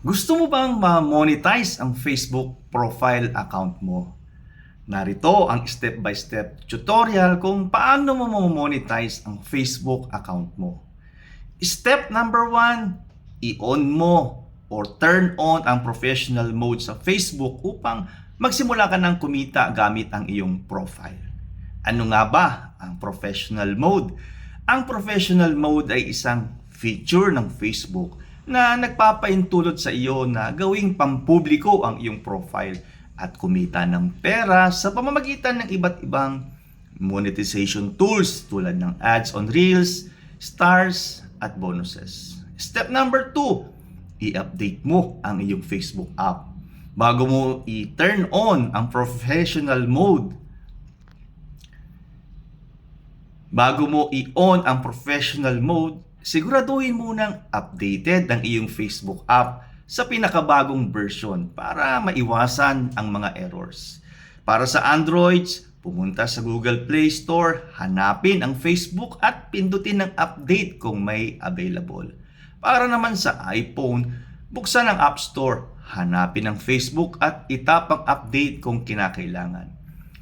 Gusto mo bang ma-monetize ang Facebook profile account mo? Narito ang step-by-step tutorial kung paano mo ma-monetize ang Facebook account mo. Step number one, i-on mo or turn on ang professional mode sa Facebook upang magsimula ka ng kumita gamit ang iyong profile. Ano nga ba ang professional mode? Ang professional mode ay isang feature ng Facebook na nagpapaintulot sa iyo na gawing pampubliko ang iyong profile at kumita ng pera sa pamamagitan ng iba't ibang monetization tools tulad ng ads on Reels, stars, at bonuses. Step number 2, i-update mo ang iyong Facebook app. Bago mo i-turn on ang professional mode, bago mo i-on ang professional mode, siguraduhin munang updated ang iyong Facebook app sa pinakabagong version para maiwasan ang mga errors. Para sa Androids, pumunta sa Google Play Store, hanapin ang Facebook at pindutin ng update kung may available. Para naman sa iPhone, buksan ang App Store, hanapin ang Facebook at itap ang update kung kinakailangan.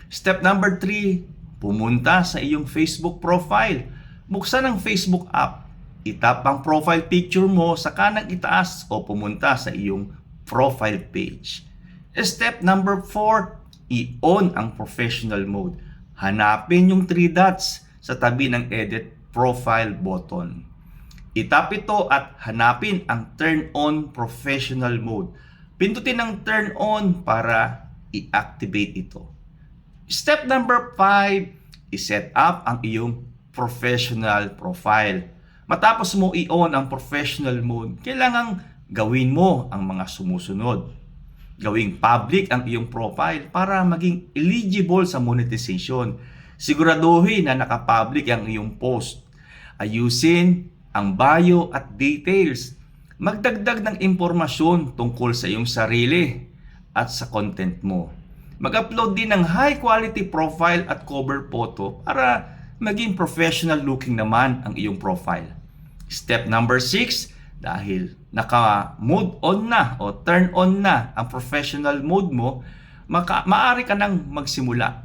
Step number 3, pumunta sa iyong Facebook profile. Buksan ang Facebook app itap ang profile picture mo sa kanang itaas o pumunta sa iyong profile page. Step number 4, i-on ang professional mode. Hanapin yung 3 dots sa tabi ng edit profile button. Itap ito at hanapin ang turn on professional mode. Pindutin ang turn on para i-activate ito. Step number 5, i-set up ang iyong professional profile. Matapos mo i-on ang professional mode, kailangang gawin mo ang mga sumusunod. Gawing public ang iyong profile para maging eligible sa monetization. Siguraduhin na nakapublic ang iyong post. Ayusin ang bio at details. Magdagdag ng impormasyon tungkol sa iyong sarili at sa content mo. Mag-upload din ng high quality profile at cover photo para maging professional looking naman ang iyong profile. Step number 6, dahil naka-mode on na o turn on na ang professional mode mo, maka, maaari ka nang magsimula.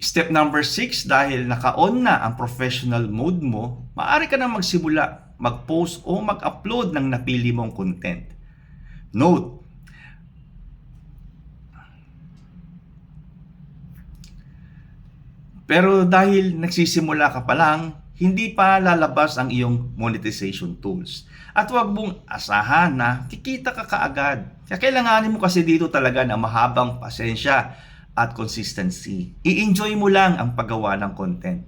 Step number 6, dahil naka-on na ang professional mode mo, maaari ka nang magsimula, mag-post o mag-upload ng napili mong content. Note, Pero dahil nagsisimula ka pa lang, hindi pa lalabas ang iyong monetization tools. At huwag mong asahan na kikita ka kaagad. Kaya kailanganin mo kasi dito talaga ng mahabang pasensya at consistency. I-enjoy mo lang ang paggawa ng content.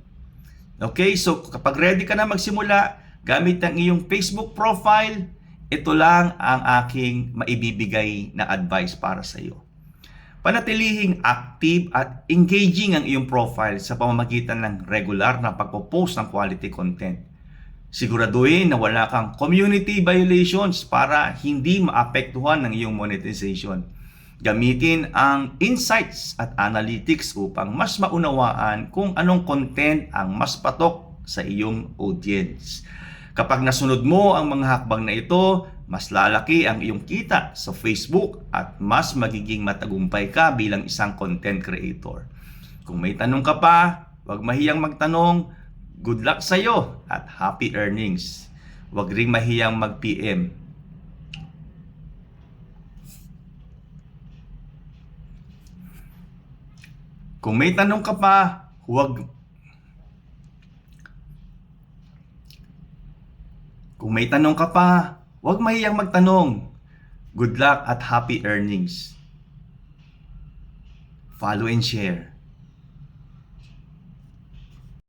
Okay, so kapag ready ka na magsimula, gamit ang iyong Facebook profile, ito lang ang aking maibibigay na advice para sa iyo. Panatilihing active at engaging ang iyong profile sa pamamagitan ng regular na pagpo-post ng quality content. Siguraduhin na wala kang community violations para hindi maapektuhan ng iyong monetization. Gamitin ang insights at analytics upang mas maunawaan kung anong content ang mas patok sa iyong audience. Kapag nasunod mo ang mga hakbang na ito, mas lalaki ang iyong kita sa Facebook at mas magiging matagumpay ka bilang isang content creator. Kung may tanong ka pa, huwag mahiyang magtanong. Good luck sa iyo at happy earnings. Huwag ring mahiyang mag-PM. Kung may tanong ka pa, huwag Kung may tanong ka pa, huwag mahiyang magtanong. Good luck at happy earnings. Follow and share.